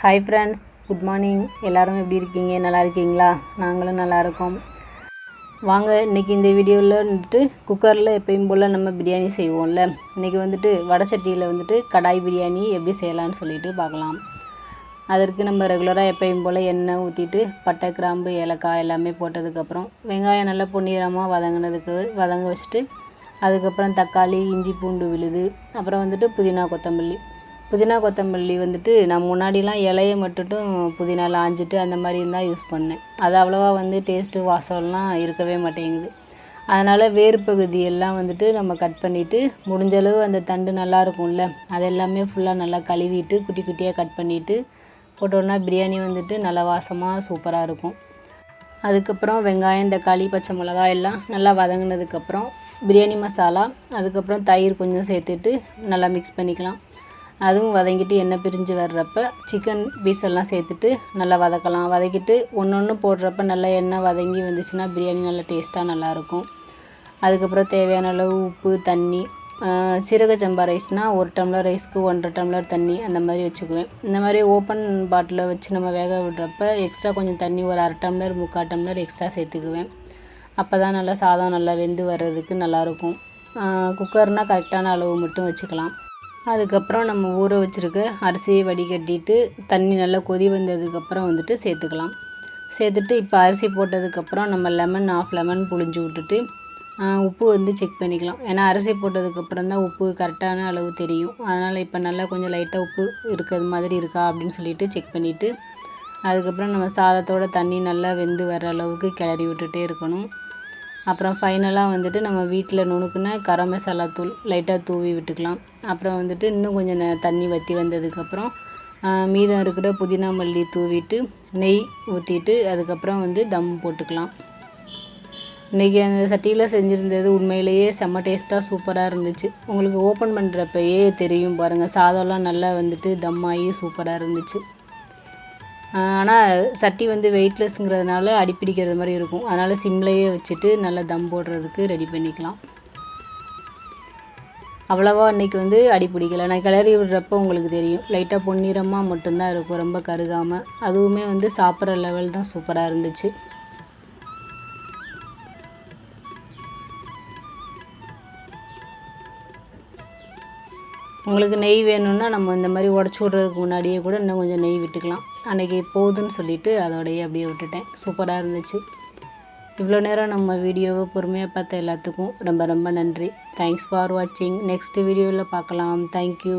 Hi friends good morning எல்லோரும் எப்படி இருக்கீங்க? நல்லா இருக்கீங்களா? நாங்களும் நல்லா இருக்கோம். வாங்க இன்றைக்கி இந்த வீடியோவில் வந்துட்டு குக்கரில் எப்பயும் போல் நம்ம பிரியாணி செய்வோம்ல. இன்றைக்கி வந்துட்டு வடச்சட்டியில் வந்துட்டு கடாய் பிரியாணி எப்படி செய்யலாம்னு சொல்லிட்டு பார்க்கலாம். அதற்கு நம்ம ரெகுலராக எப்பயும் போல் எண்ணெய் ஊற்றிட்டு பட்டை கிராம்பு ஏலக்காய் எல்லாமே போட்டதுக்கப்புறம் வெங்காயம் நல்லா பொன்னிறமாக வதங்கினதுக்கு வதங்க வச்சுட்டு அதுக்கப்புறம் தக்காளி இஞ்சி பூண்டு விழுது அப்புறம் வந்துட்டு புதினா கொத்தமல்லி புதினா கொத்தமல்லி வந்துட்டு நான் முன்னாடிலாம் இலையை மட்டும் புதினா ஆஞ்சிட்டு அந்த மாதிரி தான் யூஸ் பண்ணேன். அது அவ்வளோவா வந்து டேஸ்ட்டு வாசம்லாம் இருக்கவே மாட்டேங்குது. அதனால் வேர் பகுதியெல்லாம் வந்துட்டு நம்ம கட் பண்ணிவிட்டு முடிஞ்ச அளவு அந்த தண்டு நல்லா இருக்கும்ல அது எல்லாமே ஃபுல்லாக நல்லா கழுவிட்டு குட்டி குட்டியாக கட் பண்ணிவிட்டு போட்டோன்னா பிரியாணி வந்துட்டு நல்லா வாசமாக சூப்பராக இருக்கும். அதுக்கப்புறம் வெங்காயம் தக்காளி பச்சை மிளகாய் எல்லாம் நல்லா வதங்கினதுக்கப்புறம் பிரியாணி மசாலா அதுக்கப்புறம் தயிர் கொஞ்சம் சேர்த்துட்டு நல்லா மிக்ஸ் பண்ணிக்கலாம். அதுவும் வதங்கிட்டு எண்ணெய் பிரிஞ்சு வர்றப்ப சிக்கன் பீஸ் எல்லாம் சேர்த்துட்டு நல்லா வதக்கலாம். வதக்கிட்டு ஒன்று ஒன்று போடுறப்ப நல்லா எண்ணெய் வதங்கி வந்துச்சுன்னா பிரியாணி நல்லா டேஸ்ட்டாக நல்லாயிருக்கும். அதுக்கப்புறம் தேவையான அளவு உப்பு தண்ணி சீரக சம்பா ரைஸ்னால் ஒரு டம்ளர் ரைஸ்க்கு ஒன்றரை டம்ளர் தண்ணி அந்த மாதிரி வச்சுக்குவேன். இந்த மாதிரி ஓப்பன் பாட்டிலில் வச்சு நம்ம வேக விடுறப்ப எக்ஸ்ட்ரா கொஞ்சம் தண்ணி ஒரு அரை டம்ளர் முக்கால் டம்ளர் எக்ஸ்ட்ரா சேர்த்துக்குவேன். அப்போ தான் நல்லா சாதம் நல்லா வெந்து வர்றதுக்கு நல்லாயிருக்கும். குக்கர்னால் கரெக்டான அளவு மட்டும் வச்சுக்கலாம். அதுக்கப்புறம் நம்ம ஊற வச்சுருக்க அரிசியை வடிகட்டிட்டு தண்ணி நல்லா கொதி வந்ததுக்கப்புறம் வந்துட்டு சேர்த்துக்கலாம். சேர்த்துட்டு இப்போ அரிசி போட்டதுக்கப்புறம் நம்ம லெமன் ஆஃப் லெமன் புழிஞ்சு விட்டுட்டு உப்பு வந்து செக் பண்ணிக்கலாம். ஏன்னா அரிசி போட்டதுக்கப்புறம் தான் உப்பு கரெக்டான அளவு தெரியும். அதனால் இப்போ நல்லா கொஞ்சம் லைட்டாக உப்பு இருக்கிறது மாதிரி இருக்கா அப்படின்னு சொல்லிட்டு செக் பண்ணிவிட்டு அதுக்கப்புறம் நம்ம சாதத்தோட தண்ணி நல்லா வெந்து வர அளவுக்கு கிளறி விட்டுட்டே இருக்கணும். அப்புறம் ஃபைனலாக வந்துட்டு நம்ம வீட்டில் நுணுக்குன கரம் மசாலா தூள் லைட்டாக தூவி விட்டுக்கலாம். அப்புறம் வந்துட்டு இன்னும் கொஞ்சம் நே- தண்ணி வற்றி வந்ததுக்கப்புறம் மீதம் இருக்கிற புதினா மல்லி தூவிட்டு நெய் ஊற்றிட்டு அதுக்கப்புறம் வந்து தம் போட்டுக்கலாம். இன்றைக்கி அந்த சட்டியில் செஞ்சுருந்தது உண்மையிலேயே செம்ம டேஸ்ட்டாக சூப்பராக இருந்துச்சு. உங்களுக்கு ஓப்பன் பண்ணுறப்பயே தெரியும் பாருங்கள் சாதம்லாம் நல்லா வந்துட்டு தம்மாகி சூப்பராக இருந்துச்சு. ஆனால் சட்டி வந்து வெயிட்லெஸ்ங்கிறதுனால அடிப்பிடிக்கிறது மாதிரி இருக்கும். அதனால் சிம்லேயே வச்சுட்டு நல்லா தம் போடுறதுக்கு ரெடி பண்ணிக்கலாம். அவ்வளவா அன்றைக்கி வந்து அடி பிடிக்கல. நான் கிளறி விடுறப்போ உங்களுக்கு தெரியும். லைட்டாக பொன்னிறமாக மட்டும்தான் இருக்கும். ரொம்ப கருகாமல் அதுவுமே வந்து சாப்பிட்ற லெவல் தான் சூப்பராக இருந்துச்சு. உங்களுக்கு நெய் வேணும்னா நம்ம இந்த மாதிரி உடச்சி விட்றதுக்கு முன்னாடியே கூட இன்னும் கொஞ்சம் நெய் விட்டுக்கலாம். அன்றைக்கி போதுன்னு சொல்லிவிட்டு அதோடைய அப்படியே விட்டுட்டேன். சூப்பராக இருந்துச்சு. இவ்வளோ நேரம் நம்ம வீடியோவை பொறுமையாக பார்த்த எல்லாத்துக்கும் ரொம்ப ரொம்ப நன்றி. தேங்க்ஸ் ஃபார் வாட்சிங் நெக்ஸ்ட் வீடியோவில் பார்க்கலாம். தேங்க்யூ